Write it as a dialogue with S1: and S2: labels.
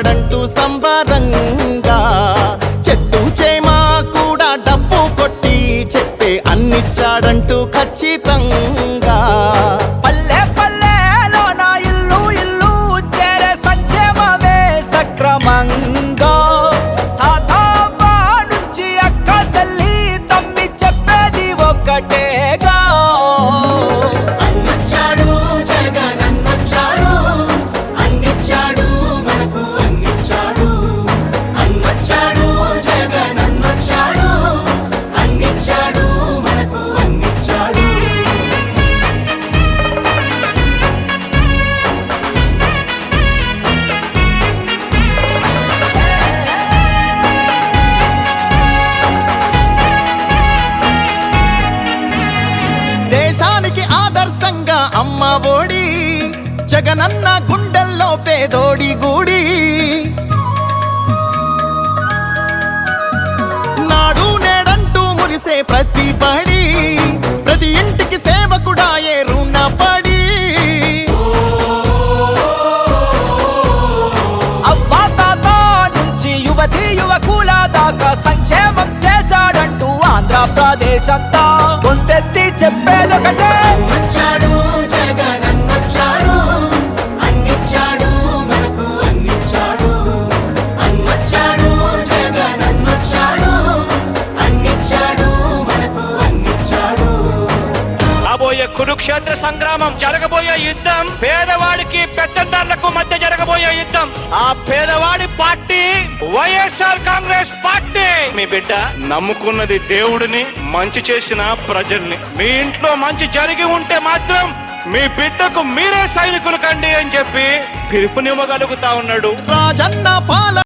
S1: అన్నొచ్చాడంటూ సంబరంగా. చెట్టు చేమా కూడా డప్పు కొట్టి చెప్పే అన్నిచ్చాడంటూ ఖచ్చితంగా.
S2: పల్లె పల్లెలో నా ఇల్లు ఇల్లు చేరే సంక్షేమమే సక్రమంగా. తాత నుంచి అక్క చెల్లి తమ్మి చెప్పేది
S1: ఒకటే. దేశానికి ఆదర్శంగా అమ్మ ఒడి జగనన్న గుండెల్లో పేదోడి గూడి. నాడు నేడంటూ మురిసే ప్రతి పడి ప్రతి ఇంటికి సేవకుడా ఏ రుణపడి.
S2: అబ్బా తాత నుంచి యువతి యువకుల దాకా సంక్షేమం చేశాడంటూ ఆంధ్రప్రదేశ్ అంతా గొంతెత్తి చెప్పేదొకటే
S1: వచ్చాడు జగన్ అన్నొచ్చాడు అన్నిచ్చాడు మనకు అన్నిచ్చాడు. అన్నొచ్చాడు జగన్ అన్నొచ్చాడు. అన్నిచ్చాడు మనకు అన్నిచ్చాడు.
S3: రాబోయే కురుక్షేత్ర సంగ్రామం జరగబోయే యుద్ధం పేదవాడికి పెత్తందారులకు మధ్య జరగబోయే యుద్ధం. ఆ పేదవాడి పార్టీ వైఎస్ఆర్ కాంగ్రెస్ పార్టీ. మీ బిడ్డ నమ్ముకున్నది దేవుడిని మంచి చేసిన ప్రజల్ని. మీ ఇంట్లో మంచి జరిగి ఉంటే మాత్రం మీ బిడ్డకు మీరే సైనికులు కండి అని చెప్పి పిలుపునివ్వగలుగుతా ఉన్నాడు.
S1: రాజన్న పాల